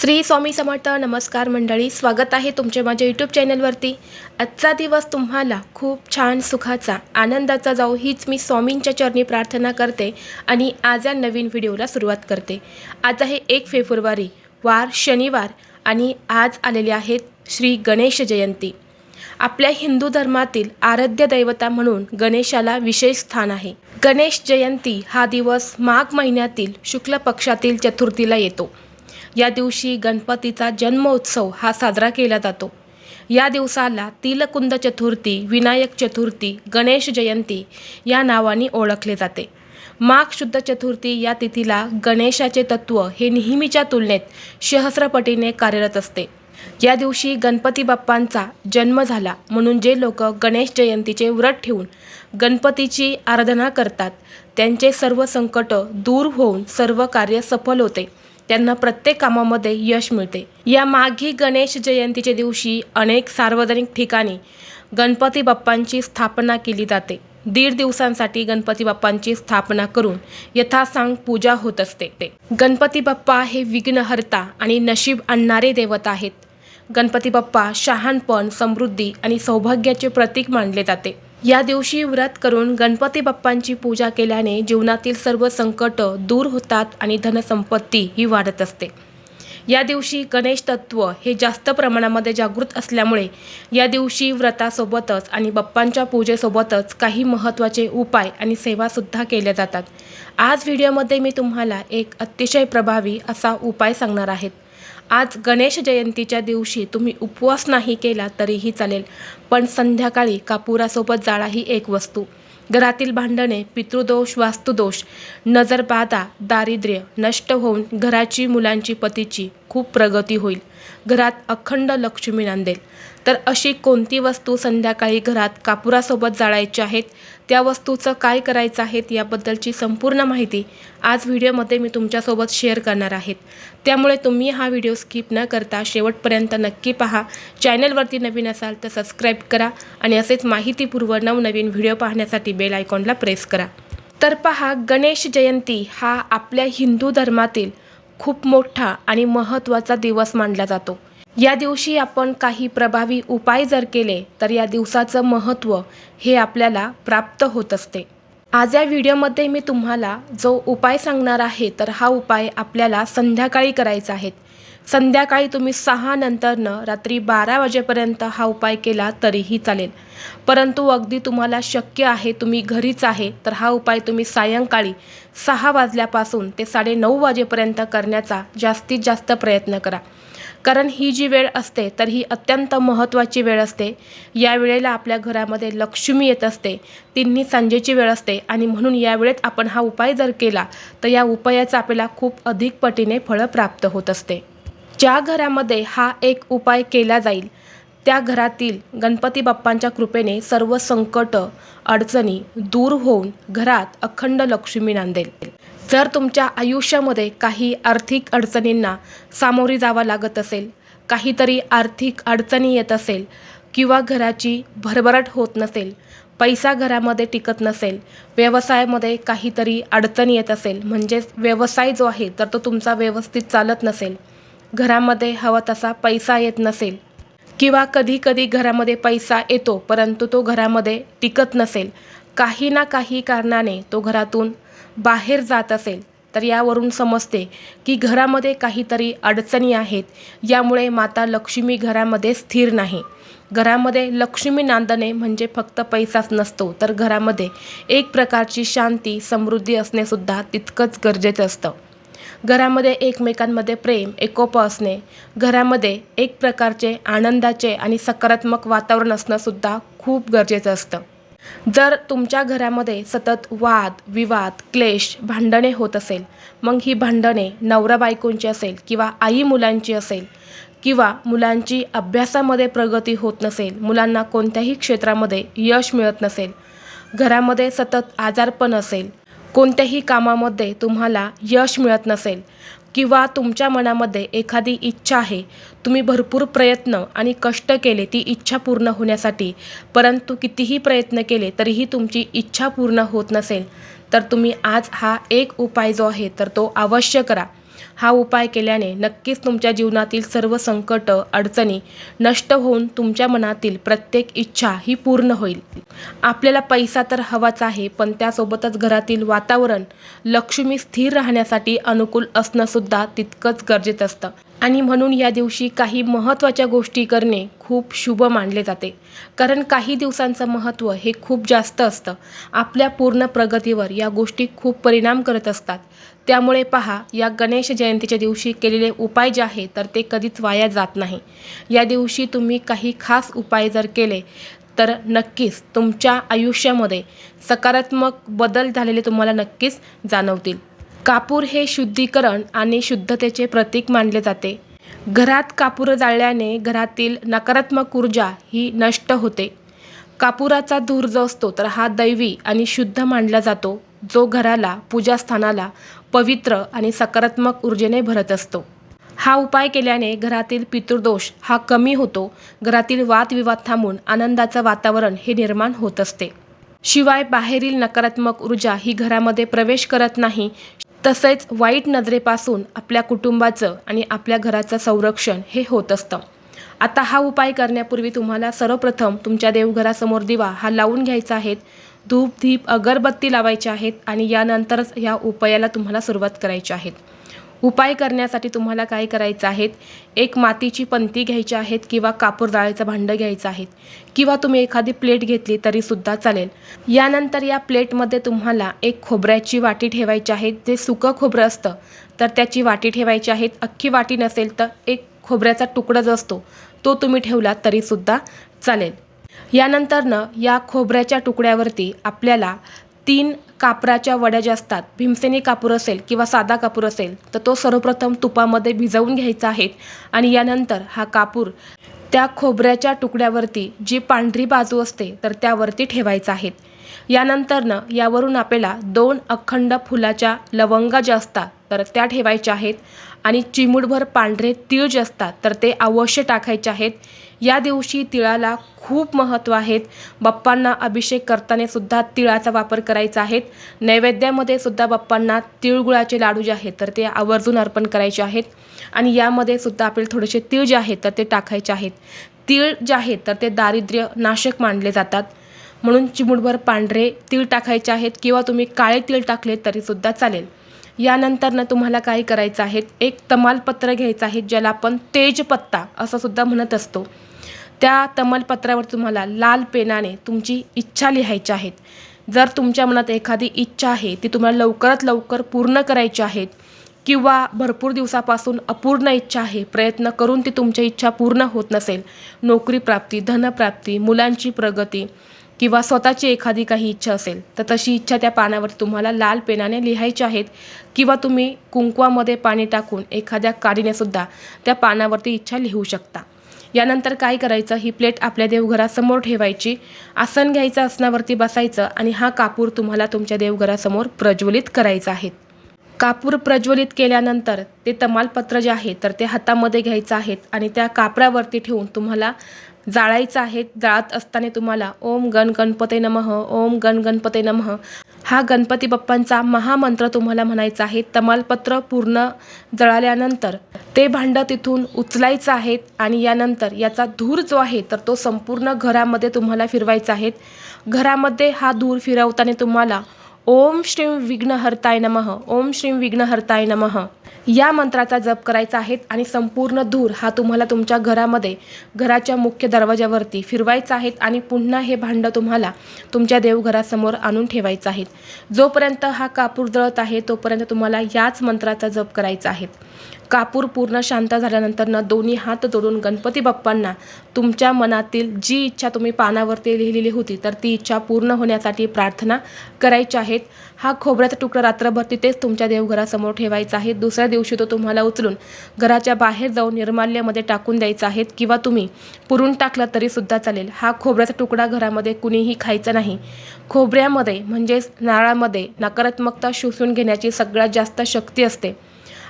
श्री स्वामी समर्थ नमस्कार मंडळी स्वागत आहे तुमचे माझ्या यूट्यूब चॅनलवरती आजचा दिवस तुम्हाला खूप छान सुखाचा आनंदाचा जाऊ हीच मी स्वामींच्या चरणी प्रार्थना करते आणि आज या नवीन व्हिडिओला सुरुवात करते. आज आहे एक फेब्रुवारी वार शनिवार आणि आज आलेले आहेत श्री गणेश जयंती. आपल्या हिंदू धर्मातील आराध्य दैवता म्हणून गणेशाला विशेष स्थान आहे. गणेश जयंती हा दिवस माघ महिन्यातील शुक्ल पक्षातील चतुर्थीला येतो. या दिवशी गणपतीचा जन्मोत्सव हा साजरा केला जातो. या दिवसाला तिलकुंद चतुर्थी विनायक चतुर्थी गणेश जयंती या नावाने ओळखले जाते. माघ शुद्ध चतुर्थी या तिथीला गणेशाचे तत्त्व हे नेहमीच्या तुलनेत सहस्रपटीने कार्यरत असते. या दिवशी गणपती बाप्पांचा जन्म झाला म्हणून जे लोक गणेश जयंतीचे व्रत ठेवून गणपतीची आराधना करतात त्यांचे सर्व संकट दूर होऊन सर्व कार्य सफल होते. त्यांना प्रत्येक कामामध्ये यश मिळते. या माघी गणेश जयंतीच्या दिवशी अनेक सार्वजनिक ठिकाणी गणपती बाप्पांची स्थापना केली जाते. दीड दिवसांसाठी गणपती बाप्पांची स्थापना करून यथासांग पूजा होत असते. गणपती बाप्पा हे विघ्नहर्ता आणि नशीब आणणारे देवता आहेत. गणपती बाप्पा शहाणपण समृद्धी आणि सौभाग्याचे प्रतीक मानले जाते. या दिवशी व्रत करून गणपती बाप्पांची पूजा केल्याने जीवनातील सर्व संकट दूर होतात आणि धनसंपत्ती ही वाढत असते. या दिवशी गणेश तत्व हे जास्त प्रमाणामध्ये जागृत असल्यामुळे या दिवशी व्रतासोबतच आणि बाप्पांच्या पूजेसोबतच काही महत्त्वाचे उपाय आणि सेवासुद्धा केल्या जातात. आज व्हिडिओमध्ये मी तुम्हाला एक अतिशय प्रभावी असा उपाय सांगणार आहेत आज गणेश जयंतीच्या दिवशी तुम्ही उपवास नाही केला तरीही चालेल पण संध्याकाळी कापुरासोबत जाळा ही एक वस्तू. घरातील भांडणे पितृदोष वास्तुदोष नजरबाधा दारिद्र्य नष्ट होऊन घराची मुलांची पतीची खूप प्रगती होईल. घरात अखंड लक्ष्मी नांदेल. तर अशी कोणती वस्तू संध्याकाळी घरात कापुरासोबत जाळायची आहेत? त्या वस्तूचं काय करायचं आहेत याबद्दलची संपूर्ण माहिती आज व्हिडिओमध्ये मी तुमच्यासोबत शेअर करणार आहेत. त्यामुळे तुम्ही हा व्हिडिओ स्किप न करता शेवटपर्यंत नक्की पहा. चॅनलवरती नवीन असाल तर सबस्क्राईब करा आणि असेच माहितीपूर्व नवनवीन व्हिडिओ पाहण्यासाठी बेल आयकॉनला प्रेस करा. तर पहा गणेश जयंती हा आपल्या हिंदू धर्मातील खूप मोठा आणि महत्त्वाचा दिवस मानला जातो. या दिवशी आपण काही प्रभावी उपाय जर केले तर या दिवसाचं महत्त्व हे आपल्याला प्राप्त होत असते. आज या व्हिडिओमध्ये मी तुम्हाला जो उपाय सांगणार आहे तर हा उपाय आपल्याला संध्याकाळी करायचा आहे. संध्याकाळी तुम्ही सहा नंतरनं रात्री बारा वाजेपर्यंत हा उपाय केला तरीही चालेल. परंतु अगदी तुम्हाला शक्य आहे तुम्ही घरीच आहे तर हा उपाय तुम्ही सायंकाळी सहा वाजल्यापासून ते साडेनऊ वाजेपर्यंत करण्याचा जास्तीत जास्त प्रयत्न करा. कारण ही जी वेळ असते तर ही अत्यंत महत्त्वाची वेळ असते. या वेळेला आपल्या घरामध्ये लक्ष्मी येत असते. तिन्ही सांजेची वेळ असते आणि म्हणून या वेळेत आपण हा उपाय जर केला तर या उपायाचा आपल्याला खूप अधिक पटीने फळं प्राप्त होत असते. ज्या घरामध्ये हा एक उपाय केला जाईल त्या घरातील गणपती बाप्पांच्या कृपेने सर्व संकट अडचणी दूर होऊन घरात अखंड लक्ष्मी नांदेल. जर तुमच्या आयुष्यामध्ये काही आर्थिक अडचणींना सामोरी जावं लागत असेल काहीतरी आर्थिक अडचणी येत असेल किंवा घराची भरभराट होत नसेल पैसा घरामध्ये टिकत नसेल व्यवसायामध्ये काहीतरी अडचणी येत असेल म्हणजेच व्यवसाय जो आहे तर तो तुमचा व्यवस्थित चालत नसेल घरामध्ये हवा तसा पैसा येत नसेल किंवा कधी कधी घरामध्ये पैसा येतो परंतु तो घरामध्ये टिकत नसेल. काही ना काही कारणाने तो घरातून बाहेर जात असेल. तर यावरून समजते की घरामध्ये काहीतरी अडचणी आहेत. यामुळे माता लक्ष्मी घरामध्ये स्थिर नाही. घरामध्ये लक्ष्मी नांदणे म्हणजे फक्त पैसाच नसतो तर घरामध्ये एक प्रकारची शांती समृद्धी असणेसुद्धा तितकंच गरजेचं असतं. घरामध्ये एकमेकांमध्ये प्रेम एकोपं असणे घरामध्ये एक प्रकारचे आनंदाचे आणि सकारात्मक वातावरण असणंसुद्धा खूप गरजेचं असतं. जर तुमच्या घरामध्ये सतत वाद विवाद क्लेश भांडणे होत असेल मग ही भांडणे नवरा बायकोंची असेल किंवा आई मुलांची असेल किंवा मुलांची अभ्यासामध्ये प्रगती होत नसेल मुलांना कोणत्याही क्षेत्रामध्ये यश मिळत नसेल घरामध्ये सतत आजारपण असेल कोणत्याही कामामध्ये तुम्हाला यश मिळत नसेल किंवा तुमच्या मनामध्ये एखादी इच्छा आहे तुम्ही भरपूर प्रयत्न आणि कष्ट केले ती इच्छा पूर्ण होण्यासाठी परंतु कितीही प्रयत्न केले तरीही तुमची इच्छा पूर्ण होत नसेल तर तुम्ही आज हा एक उपाय जो आहे तर तो अवश्य करा. हा उपाय केल्याने नक्कीच तुमच्या जीवनातील सर्व संकट अडचणी नष्ट होऊन तुमच्या मनातील प्रत्येक इच्छा ही पूर्ण होईल. आपल्याला पैसा तर हवाच आहे पण त्यासोबतच घरातील वातावरण लक्ष्मी स्थिर राहण्यासाठी अनुकूल असणंसुद्धा तितकंच गरजेचं असतं. आणि म्हणून या दिवशी काही महत्त्वाच्या गोष्टी करणे खूप शुभ मानले जाते. कारण काही दिवसांचं महत्त्व हे खूप जास्त असतं. आपल्या पूर्ण प्रगतीवर या गोष्टी खूप परिणाम करत असतात. त्यामुळे पहा या गणेश जयंतीच्या दिवशी केलेले उपाय जे आहे तर ते कधीच वाया जात नाही. या दिवशी तुम्ही काही खास उपाय जर केले तर नक्कीच तुमच्या आयुष्यामध्ये सकारात्मक बदल झालेले तुम्हाला नक्कीच जाणवतील. कापूर हे शुद्धीकरण आणि शुद्धतेचे प्रतीक मानले जाते. घरात कापूर जाळल्याने घरातील नकारात्मक ऊर्जा ही नष्ट होते. कापुराचा धूर जो असतो तर हा दैवी आणि शुद्ध मानला जातो. जो घराला पूजास्थानाला पवित्र आणि सकारात्मक ऊर्जेने भरत असतो. हा उपाय केल्याने घरातील पितृदोष हा कमी होतो. घरातील वादविवाद थांबून आनंदाचं वातावरण हे निर्माण होत असते. शिवाय बाहेरील नकारात्मक ऊर्जा ही घरामध्ये प्रवेश करत नाही तसेच वाईट नजरेपासून आपल्या कुटुंबाचं आणि आपल्या घराचं संरक्षण हे होत असतं. आता हा उपाय करण्यापूर्वी तुम्हाला सर्वप्रथम तुमच्या देवघरासमोर दिवा हा लावून घ्यायचा आहे. धूप धीप अगरबत्ती लावायची आहेत आणि यानंतरच या उपायाला तुम्हाला सुरुवात करायची आहेत. उपाय करण्यासाठी तुम्हाला काय करायचं आहेत? एक मातीची पंती घ्यायची आहेत किंवा कापूर जाळ्याचं भांडं घ्यायचं आहेत. किंवा तुम्ही एखादी प्लेट घेतली तरीसुद्धा चालेल. यानंतर या प्लेटमध्ये तुम्हाला एक खोबऱ्याची वाटी ठेवायची आहे. जे सुकं खोबरं असतं तर त्याची वाटी ठेवायची आहेत अख्खी वाटी नसेल तर एक खोबऱ्याचा तुकडा जो असतो तो तुम्ही ठेवला तरीसुद्धा चालेल. यानंतरनं या खोबऱ्याच्या तुकड्यावरती आपल्याला तीन कापराच्या वड्या ज्या असतात भीमसेनी कापूर असेल किंवा साधा कापूर असेल तर तो सर्वप्रथम तुपामध्ये भिजवून घ्यायचा आहे आणि यानंतर हा कापूर त्या खोबऱ्याच्या तुकड्यावरती जी पांढरी बाजू असते तर त्यावरती ठेवायचा आहे. यानंतरनं यावरून आपल्याला दोन अखंड फुलाच्या लवंगा ज्या असतात तर त्या ठेवायच्या आहेत. आणि चिमूटभर पांढरे तीळ जे असतात तर ते अवश्य टाकायचे आहेत. या दिवशी तिळाला खूप महत्त्व आहेत. बाप्पांना अभिषेक करताना सुद्धा तिळाचा वापर करायचा आहे. नैवेद्यामध्ये सुद्धा बाप्पांना तिळगुळाचे लाडू जे आहेत तर ते आवर्जून अर्पण करायचे आहेत. आणि यामध्ये सुद्धा आपल्याला थोडेसे तीळ जे आहेत तर ते टाकायचे आहेत. तीळ जे आहेत तर ते दारिद्र्य नाशक मानले जातात. म्हणून चिमूटभर पांढरे तीळ टाकायचे आहेत किंवा तुम्ही काळे तीळ टाकले तरीसुद्धा चालेल. यानंतरनं तुम्हाला काय करायचं आहे? एक तमालपत्र घ्यायचं आहे ज्याला आपण तेजपत्ता असं सुद्धा म्हणत असतो. त्या तमालपत्रावर तुम्हाला लाल पेनाने तुमची इच्छा लिहायची आहेत. जर तुमच्या मनात एखादी इच्छा आहे ती तुम्हाला लवकरात लवकर पूर्ण करायची आहेत किंवा भरपूर दिवसापासून अपूर्ण इच्छा आहे प्रयत्न करून ती तुमची इच्छा पूर्ण होत नसेल. नोकरी प्राप्ती धनप्राप्ती मुलांची प्रगती किंवा स्वतःची एखादी काही इच्छा असेल तर तशी इच्छा त्या पानावर तुम्हाला लाल पेनाने लिहायची आहेत किंवा तुम्ही कुंकवामध्ये पाणी टाकून एखाद्या काडीनेसुद्धा त्या पानावरती इच्छा लिहू शकता. यानंतर काय करायचं? ही प्लेट आपल्या देवघरासमोर ठेवायची. आसन घ्यायचं आसनावरती बसायचं आणि हा कापूर तुम्हाला तुमच्या देवघरासमोर प्रज्वलित करायचा आहे. कापूर प्रज्वलित केल्यानंतर ते तमालपत्र जे आहे तर ते हातामध्ये घ्यायचं आहेत आणि त्या कापरावरती ठेवून तुम्हाला जाळायचं आहे जाळत असताना तुम्हाला ओम गण गणपते नमः ओम गण गणपते नमः. हा गणपती बाप्पांचा महामंत्र तुम्हाला म्हणायचा आहे तमालपत्र पूर्ण जळाल्यानंतर. ते भांडं तिथून उचलायचं आहे आणि यानंतर याचा धूर जो आहे तर तो संपूर्ण घरामध्ये तुम्हाला फिरवायचा आहे. घरामध्ये हा धूर फिरवताना तुम्हाला ओम श्रीं विघ्नहर्ताय नमः ओम श्रीम विघ्नहर्ताय नमः. या मंत्राचा जप करायचा आहे आणि संपूर्ण धूर हा तुम्हाला तुमच्या घरामध्ये घराच्या मुख्य दरवाजावरती फिरवायचा आहे आणि पुन्हा हे भांडं तुम्हाला तुमच्या देवघरासमोर आणून ठेवायचं आहे. जोपर्यंत हा कापूर जळत आहे तोपर्यंत तुम्हाला याच मंत्राचा जप करायचा आहे. कापूर पूर्ण शांत झाल्यानंतर न दोन्ही हात जोडून गणपती बाप्पांना तुमच्या मनातील जी इच्छा तुम्ही पानावरती लिहिलेली होती तर ती इच्छा पूर्ण होण्यासाठी प्रार्थना करायची आहेत हा खोबऱ्याचा तुकडा रात्रभर तिथेच तुमच्या देवघरासमोर ठेवायचा आहे. दुसऱ्या दिवशी तो तुम्हाला उचलून घराच्या बाहेर जाऊन निर्माल्यामध्ये टाकून द्यायचा आहे किंवा तुम्ही पुरून टाकला तरीसुद्धा चालेल. हा खोबऱ्याचा तुकडा घरामध्ये कुणीही खायचा नाही. खोबऱ्यामध्ये म्हणजेच नारळामध्ये नकारात्मकता शोषून घेण्याची सगळ्यात जास्त शक्ती असते.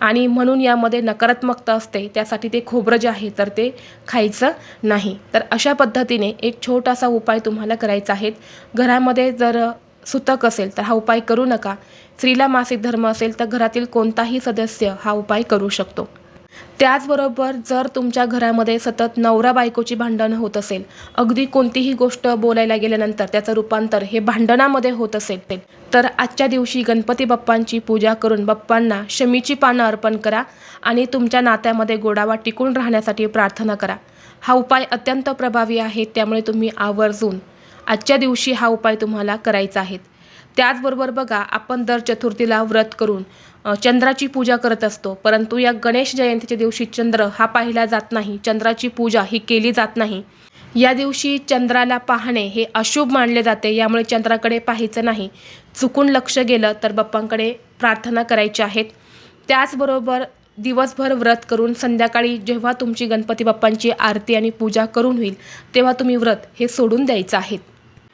आणि म्हणून यामध्ये नकारात्मकता असते त्यासाठी ते खोबरं जे आहे तर ते खायचं नाही. तर अशा पद्धतीने एक छोटासा उपाय तुम्हाला करायचा आहे. घरामध्ये जर सुतक असेल तर हा उपाय करू नका. स्त्रीला मासिक धर्म असेल तर घरातील कोणताही सदस्य हा उपाय करू शकतो. त्याचबरोबर जर तुमच्या घरामध्ये सतत नवरा बायकोची भांडणं होत असेल अगदी कोणतीही गोष्ट बोलायला गेल्यानंतर त्याचं रूपांतर हे भांडणामध्ये होत असेल तर आजच्या दिवशी गणपती बाप्पांची पूजा करून बाप्पांना शमीची पानं अर्पण करा आणि तुमच्या नात्यामध्ये गोडावा टिकून राहण्यासाठी प्रार्थना करा. हा उपाय अत्यंत प्रभावी आहे त्यामुळे तुम्ही आवर्जून आजच्या दिवशी हा उपाय तुम्हाला करायचा आहे. त्याचबरोबर बघा आपण दर चतुर्थीला व्रत करून चंद्राची पूजा करत असतो. परंतु या गणेश जयंतीच्या दिवशी चंद्र हा पाहिला जात नाही. चंद्राची पूजा ही केली जात नाही. या दिवशी चंद्राला पाहणे हे अशुभ मानले जाते. यामुळे चंद्राकडे पाहायचं नाही. चुकून लक्ष गेलं तर बाप्पांकडे प्रार्थना करायच्या आहेत. त्याचबरोबर दिवसभर व्रत करून संध्याकाळी जेव्हा तुमची गणपती बाप्पांची आरती आणि पूजा करून होईल तेव्हा तुम्ही व्रत हे सोडून द्यायचं आहे.